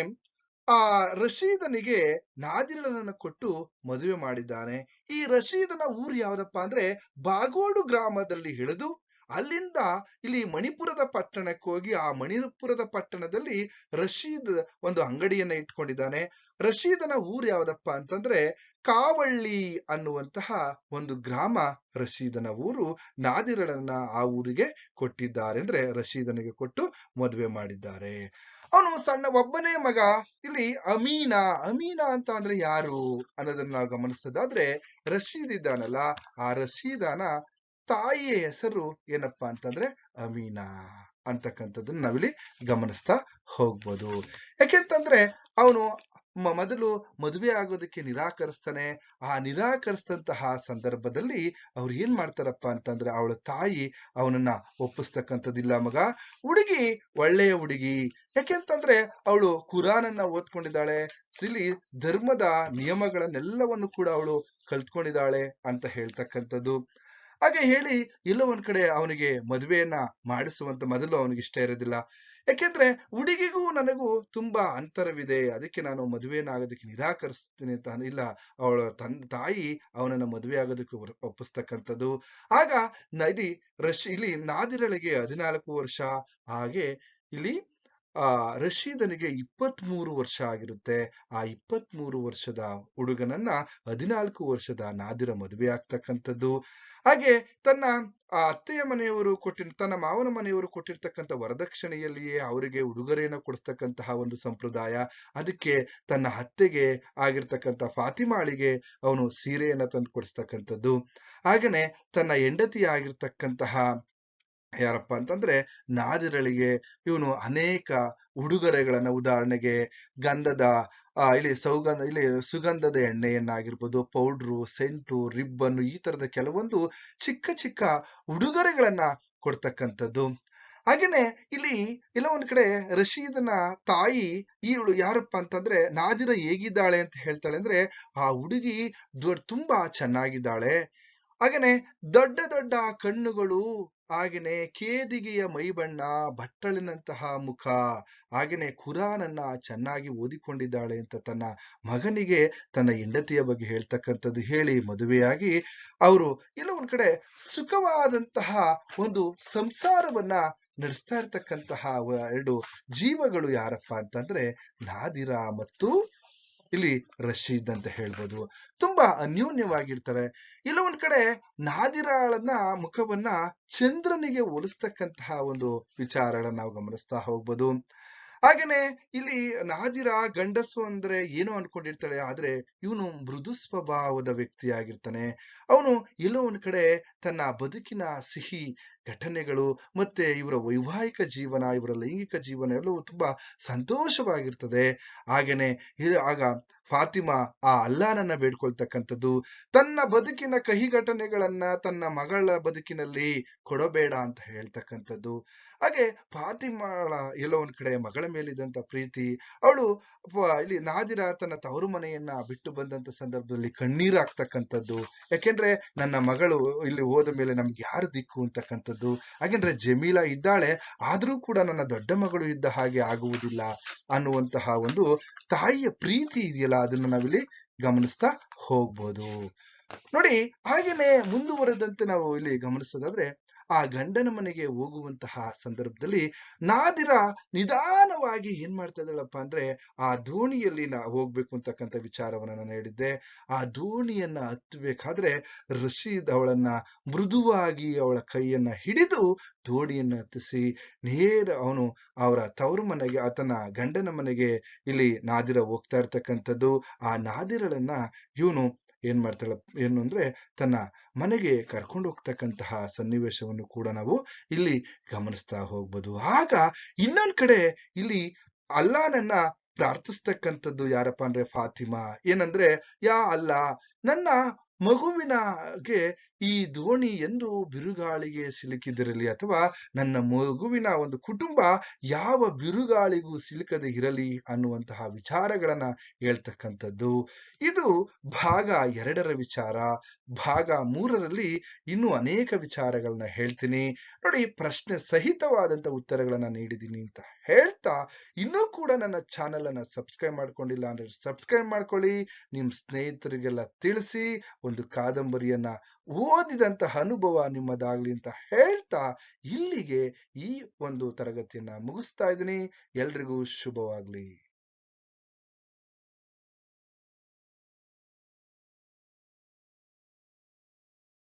ಆ ರಶೀದನಿಗೆ ನಾದಿರನನ್ನು ಕೊಟ್ಟು ಮದುವೆ ಮಾಡಿದ್ದಾನೆ. ಈ ರಶೀದನ ಊರು ಯಾವ್ದಪ್ಪ ಅಂದ್ರೆ ಬಾಗೋಡು ಗ್ರಾಮದಲ್ಲಿ ಇಳಿದು ಅಲ್ಲಿಂದ ಇಲ್ಲಿ ಮಣಿಪುರದ ಪಟ್ಟಣಕ್ಕೆ ಹೋಗಿ ಆ ಮಣಿಪುರದ ಪಟ್ಟಣದಲ್ಲಿ ರಶೀದ್ ಒಂದು ಅಂಗಡಿಯನ್ನ ಇಟ್ಕೊಂಡಿದ್ದಾನೆ. ರಶೀದನ ಊರು ಯಾವ್ದಪ್ಪ ಅಂತಂದ್ರೆ ಕಾವಳ್ಳಿ ಅನ್ನುವಂತಹ ಒಂದು ಗ್ರಾಮ ರಶೀದನ ಊರು. ನಾದಿರಳನ್ನ ಆ ಊರಿಗೆ ಕೊಟ್ಟಿದ್ದಾರೆ ಅಂದ್ರೆ ರಶೀದನಿಗೆ ಕೊಟ್ಟು ಮದುವೆ ಮಾಡಿದ್ದಾರೆ. ಅವನು ಸಣ್ಣ ಒಬ್ಬನೇ ಮಗ. ಇಲ್ಲಿ ಅಮೀನಾ. ಅಮೀನಾ ಅಂತ ಅಂದ್ರೆ ಯಾರು ಅನ್ನೋದನ್ನ ನಾವು ಗಮನಿಸೋದಾದ್ರೆ ರಶೀದ್ ಇದ್ದಾನಲ್ಲ. ಆ ರಶೀದನ ತಾಯಿಯ ಹೆಸರು ಏನಪ್ಪಾ ಅಂತಂದ್ರೆ ಅಮೀನಾ ಅಂತಕ್ಕಂಥದ್ದನ್ನ ನಾವಿಲ್ಲಿ ಗಮನಿಸ್ತಾ ಹೋಗ್ಬೋದು. ಯಾಕೆಂತಂದ್ರೆ ಅವನು ಮೊದಲು ಮದುವೆ ಆಗೋದಕ್ಕೆ ನಿರಾಕರಿಸ್ತಾನೆ. ಆ ನಿರಾಕರಿಸಿದಂತಹ ಸಂದರ್ಭದಲ್ಲಿ ಅವ್ರು ಏನ್ ಮಾಡ್ತಾರಪ್ಪ ಅಂತಂದ್ರೆ ಅವಳ ತಾಯಿ ಅವನನ್ನ ಒಪ್ಪಿಸ್ತಕ್ಕಂಥದ್ದಿಲ್ಲ ಮಗ. ಹುಡುಗಿ ಒಳ್ಳೆಯ ಹುಡುಗಿ. ಯಾಕೆಂತಂದ್ರೆ ಅವಳು ಕುರಾನನ್ನ ಓದ್ಕೊಂಡಿದ್ದಾಳೆ. ಸಿಲಿ ಧರ್ಮದ ನಿಯಮಗಳನ್ನೆಲ್ಲವನ್ನು ಕೂಡ ಅವಳು ಕಲ್ತ್ಕೊಂಡಿದ್ದಾಳೆ ಅಂತ ಹೇಳ್ತಕ್ಕಂಥದ್ದು. ಹಾಗೆ ಹೇಳಿ ಎಲ್ಲೋ ಒಂದ್ ಕಡೆ ಅವನಿಗೆ ಮದುವೆಯನ್ನ ಮಾಡಿಸುವಂತ ಮೊದಲು ಅವನಿಗೆ ಇಷ್ಟ ಇರೋದಿಲ್ಲ. ಯಾಕೆಂದ್ರೆ ಹುಡುಗಿಗೂ ನನಗೂ ತುಂಬಾ ಅಂತರವಿದೆ. ಅದಕ್ಕೆ ನಾನು ಮದುವೆಯನ್ನ ಆಗೋದಕ್ಕೆ ನಿರಾಕರಿಸ್ತೀನಿ ಅಂತ ಇಲ್ಲ, ಅವಳ ತನ್, ತಾಯಿ ಅವನನ್ನ ಮದುವೆ ಆಗೋದಕ್ಕೆ ಒಪ್ಪಿಸ್ತಕ್ಕಂಥದ್ದು. ಆಗ ನದಿ ರಶ್, ಇಲ್ಲಿ ನಾದಿರಳಿಗೆ ಹದಿನಾಲ್ಕು ವರ್ಷ ಹಾಗೆ ಇಲ್ಲಿ ಆ ರಶೀದನಿಗೆ ಇಪ್ಪತ್ತ್ ಮೂರು ವರ್ಷ ಆಗಿರುತ್ತೆ. ಆ ಇಪ್ಪತ್ತ್ ಮೂರು ವರ್ಷದ ಹುಡುಗನನ್ನ ಹದಿನಾಲ್ಕು ವರ್ಷದ ನಾದಿರ ಮದುವೆ ಆಗ್ತಕ್ಕಂಥದ್ದು. ಹಾಗೆ ತನ್ನ ಆ ಅತ್ತೆಯ ಮನೆಯವರು ಕೊಟ್ಟಿ ತನ್ನ ಮಾವನ ಮನೆಯವರು ಕೊಟ್ಟಿರ್ತಕ್ಕಂಥ ವರದಕ್ಷಿಣೆಯಲ್ಲಿಯೇ ಅವರಿಗೆ ಉಡುಗೊರೆಯನ್ನು ಕೊಡಿಸ್ತಕ್ಕಂತಹ ಒಂದು ಸಂಪ್ರದಾಯ. ಅದಕ್ಕೆ ತನ್ನ ಅತ್ತೆಗೆ ಆಗಿರ್ತಕ್ಕಂಥ ಫಾತಿಮಾಳಿಗೆ ಅವನು ಸೀರೆಯನ್ನ ತಂದು ಕೊಡಿಸ್ತಕ್ಕಂಥದ್ದು ಹಾಗೇನೆ ತನ್ನ ಹೆಂಡತಿ ಆಗಿರ್ತಕ್ಕಂತಹ ಯಾರಪ್ಪ ಅಂತಂದ್ರೆ ನಾದಿರಳಿಗೆ ಇವನು ಅನೇಕ ಉಡುಗೊರೆಗಳನ್ನ ಉದಾಹರಣೆಗೆ ಗಂಧದ ಇಲ್ಲಿ ಸೌಗಂಧ, ಇಲ್ಲಿ ಸುಗಂಧದ ಎಣ್ಣೆಯನ್ನಾಗಿರ್ಬೋದು, ಪೌಡ್ರು, ಸೆಂಟು, ರಿಬ್ಬನ್ನು ಈ ತರದ ಕೆಲವೊಂದು ಚಿಕ್ಕ ಚಿಕ್ಕ ಉಡುಗೊರೆಗಳನ್ನ ಕೊಡ್ತಕ್ಕಂಥದ್ದು. ಹಾಗೇನೆ ಇಲ್ಲಿ ಎಲ್ಲ ಒಂದ್ ಕಡೆ ರಶೀದನ ತಾಯಿ ಇವಳು ಯಾರಪ್ಪ ಅಂತಂದ್ರೆ ನಾದಿರ ಹೇಗಿದ್ದಾಳೆ ಅಂತ ಹೇಳ್ತಾಳೆ ಅಂದ್ರೆ ಆ ಹುಡುಗಿ ತುಂಬಾ ಚೆನ್ನಾಗಿದ್ದಾಳೆ. ಹಾಗೇನೆ ದೊಡ್ಡ ದೊಡ್ಡ ಕಣ್ಣುಗಳು ಹಾಗೇನೆ ಕೇದಿಗೆಯ ಮೈಬಣ್ಣ ಬಟ್ಟಲಿನಂತಹ ಮುಖ ಹಾಗೆಯೇ ಖುರಾನನ್ನ ಚೆನ್ನಾಗಿ ಓದಿಕೊಂಡಿದ್ದಾಳೆ ಅಂತ ತನ್ನ ಮಗನಿಗೆ, ತನ್ನ ಹೆಂಡತಿಯ ಬಗ್ಗೆ ಹೇಳ್ತಕ್ಕಂಥದ್ದು ಹೇಳಿ ಮದುವೆಯಾಗಿ ಅವರು ಎಲ್ಲ ಒಂದ್ ಕಡೆ ಸುಖವಾದಂತಹ ಒಂದು ಸಂಸಾರವನ್ನ ನಡೆಸ್ತಾ ಇರ್ತಕ್ಕಂತಹ ಎರಡು ಜೀವಗಳು ಯಾರಪ್ಪ ಅಂತಂದ್ರೆ ನಾದಿರ ಮತ್ತು ಇಲ್ಲಿ ರಶೀದ್ ಅಂತ ಹೇಳ್ಬೋದು. ತುಂಬಾ ಅನ್ಯೋನ್ಯವಾಗಿರ್ತಾರೆ. ಇಲ್ಲ ಒಂದ್ ಕಡೆ ನಾದಿರಾಳನ್ನ ಮುಖವನ್ನ ಚಂದ್ರನಿಗೆ ಹೋಲಿಸ್ತಕ್ಕಂತಹ ಒಂದು ವಿಚಾರಗಳನ್ನ ನಾವು ಗಮನಿಸ್ತಾ ಹೋಗ್ಬೋದು. ಹಾಗೇನೆ ಇಲ್ಲಿ ನಾದಿರ ಗಂಡಸು ಅಂದ್ರೆ ಏನೋ ಅನ್ಕೊಂಡಿರ್ತಾಳೆ, ಆದ್ರೆ ಇವನು ಮೃದು ಸ್ವಭಾವದ ವ್ಯಕ್ತಿ ಆಗಿರ್ತಾನೆ ಅವನು ಎಲ್ಲೋ ಒಂದ್ ಕಡೆ ತನ್ನ ಬದುಕಿನ ಸಿಹಿ ಘಟನೆಗಳು ಮತ್ತೆ ಇವರ ವೈವಾಹಿಕ ಜೀವನ, ಇವರ ಲೈಂಗಿಕ ಜೀವನ ಎಲ್ಲವೂ ತುಂಬಾ ಸಂತೋಷವಾಗಿರ್ತದೆ. ಹಾಗೇನೆ ಆಗ ಫಾತಿಮಾ ಆ ಅಲ್ಲಾನನ್ನ ಬೇಡ್ಕೊಳ್ತಕ್ಕಂಥದ್ದು, ತನ್ನ ಬದುಕಿನ ಕಹಿ ಘಟನೆಗಳನ್ನ ತನ್ನ ಮಗಳ ಬದುಕಿನಲ್ಲಿ ಕೊಡಬೇಡ ಅಂತ ಹೇಳ್ತಕ್ಕಂಥದ್ದು. ಹಾಗೆ ಫಾತಿಮಾಳ ಎಲ್ಲೋ ಒಂದ್ ಕಡೆ ಮಗಳ ಮೇಲಿದ್ದಂತ ಪ್ರೀತಿ, ಅವಳು ಇಲ್ಲಿ ನಾದಿರ ತನ್ನ ತವರು ಮನೆಯನ್ನ ಬಿಟ್ಟು ಬಂದಂತ ಸಂದರ್ಭದಲ್ಲಿ ಕಣ್ಣೀರು ಹಾಕ್ತಕ್ಕಂಥದ್ದು. ಯಾಕೆಂದ್ರೆ ನನ್ನ ಮಗಳು ಇಲ್ಲಿ ಹೋದ ಮೇಲೆ ನಮ್ಗೆ ಯಾರು ದಿಕ್ಕು ಅಂತಕ್ಕಂಥದ್ದು. ಹಾಗೆಂದ್ರೆ ಜಮೀಲಾ ಇದ್ದಾಳೆ, ಆದ್ರೂ ಕೂಡ ನನ್ನ ದೊಡ್ಡ ಮಗಳು ಇದ್ದ ಹಾಗೆ ಆಗುವುದಿಲ್ಲ ಅನ್ನುವಂತಹ ಒಂದು ತಾಯಿಯ ಪ್ರೀತಿ ಇದೆಯಲ್ಲ ಅದನ್ನ ನಾವಿಲ್ಲಿ ಗಮನಿಸ್ತಾ ಹೋಗ್ಬೋದು. ನೋಡಿ ಹಾಗೇನೆ ಮುಂದುವರೆದಂತೆ ನಾವು ಇಲ್ಲಿ ಗಮನಿಸೋದಾದ್ರೆ ಆ ಗಂಡನ ಮನೆಗೆ ಹೋಗುವಂತಹ ಸಂದರ್ಭದಲ್ಲಿ ನಾದಿರ ನಿಧಾನವಾಗಿ ಏನ್ ಮಾಡ್ತಾ ಇದ್ದಾಳಪ್ಪ ಅಂದ್ರೆ ಆ ದೋಣಿಯಲ್ಲಿ ನಾ ಹೋಗ್ಬೇಕು ಅಂತಕ್ಕಂಥ ವಿಚಾರವನ್ನ ನಾನು ಹೇಳಿದ್ದೆ. ಆ ದೋಣಿಯನ್ನ ಹತ್ತಬೇಕಾದ್ರೆ ರಶೀದ್ ಅವಳನ್ನ ಮೃದುವಾಗಿ ಅವಳ ಕೈಯನ್ನ ಹಿಡಿದು ದೋಣಿಯನ್ನ ಹತ್ತಿಸಿ ನೇರ ಅವನು ಅವರ ತವರು ಮನೆಗೆ ಆತನ ಗಂಡನ ಮನೆಗೆ ಇಲ್ಲಿ ನಾದಿರ ಹೋಗ್ತಾ ಇರ್ತಕ್ಕಂಥದ್ದು. ಆ ನಾದಿರಳನ್ನ ಇವನು ಏನ್ ಮಾಡ್ತಾಳ, ಏನು ಅಂದ್ರೆ ತನ್ನ ಮನೆಗೆ ಕರ್ಕೊಂಡು ಹೋಗ್ತಕ್ಕಂತಹ ಸನ್ನಿವೇಶವನ್ನು ಕೂಡ ನಾವು ಇಲ್ಲಿ ಗಮನಿಸ್ತಾ ಹೋಗ್ಬೋದು. ಆಗ ಇನ್ನೊಂದ್ ಕಡೆ ಇಲ್ಲಿ ಅಲ್ಲಾನನ್ನ ಪ್ರಾರ್ಥಿಸ್ತಕ್ಕಂಥದ್ದು ಯಾರಪ್ಪ ಅಂದ್ರೆ ಫಾತಿಮಾ. ಏನಂದ್ರೆ, ಯಾ ಅಲ್ಲ, ನನ್ನ ಮಗುವಿನಗೆ ಈ ದೋಣಿ ಎಂದು ಬಿರುಗಾಳಿಗೆ ಸಿಲುಕಿದಿರಲಿ ಅಥವಾ ನನ್ನ ಮಗುವಿನ ಒಂದು ಕುಟುಂಬ ಯಾವ ಬಿರುಗಾಳಿಗೂ ಸಿಲುಕದೆ ಇರಲಿ ಅನ್ನುವಂತಹ ವಿಚಾರಗಳನ್ನ ಹೇಳ್ತಕ್ಕಂಥದ್ದು. ಇದು ಭಾಗ ಎರಡರ ವಿಚಾರ. ಭಾಗ ಮೂರರಲ್ಲಿ ಇನ್ನೂ ಅನೇಕ ವಿಚಾರಗಳನ್ನ ಹೇಳ್ತೀನಿ. ನೋಡಿ, ಪ್ರಶ್ನೆ ಸಹಿತವಾದಂತ ಉತ್ತರಗಳನ್ನ ನೀಡಿದ್ದೀನಿ ಅಂತ ಹೇಳ್ತಾ ಇನ್ನೂ ಕೂಡ ನನ್ನ ಚಾನೆಲ್ ಅನ್ನ ಸಬ್ಸ್ಕ್ರೈಬ್ ಮಾಡ್ಕೊಂಡಿಲ್ಲ ಅಂದ್ರೆ ಸಬ್ಸ್ಕ್ರೈಬ್ ಮಾಡ್ಕೊಳ್ಳಿ. ನಿಮ್ ಸ್ನೇಹಿತರಿಗೆಲ್ಲ ತಿಳಿಸಿ ಒಂದು ಕಾದಂಬರಿಯನ್ನ ಓದಿದಂತಹ ಅನುಭವ ನಿಮ್ಮದಾಗ್ಲಿ ಅಂತ ಹೇಳ್ತಾ ಇಲ್ಲಿಗೆ ಈ ಒಂದು ತರಗತಿಯನ್ನ ಮುಗಿಸ್ತಾ ಇದ್ದೀನಿ. ಎಲ್ರಿಗೂ ಶುಭವಾಗ್ಲಿ.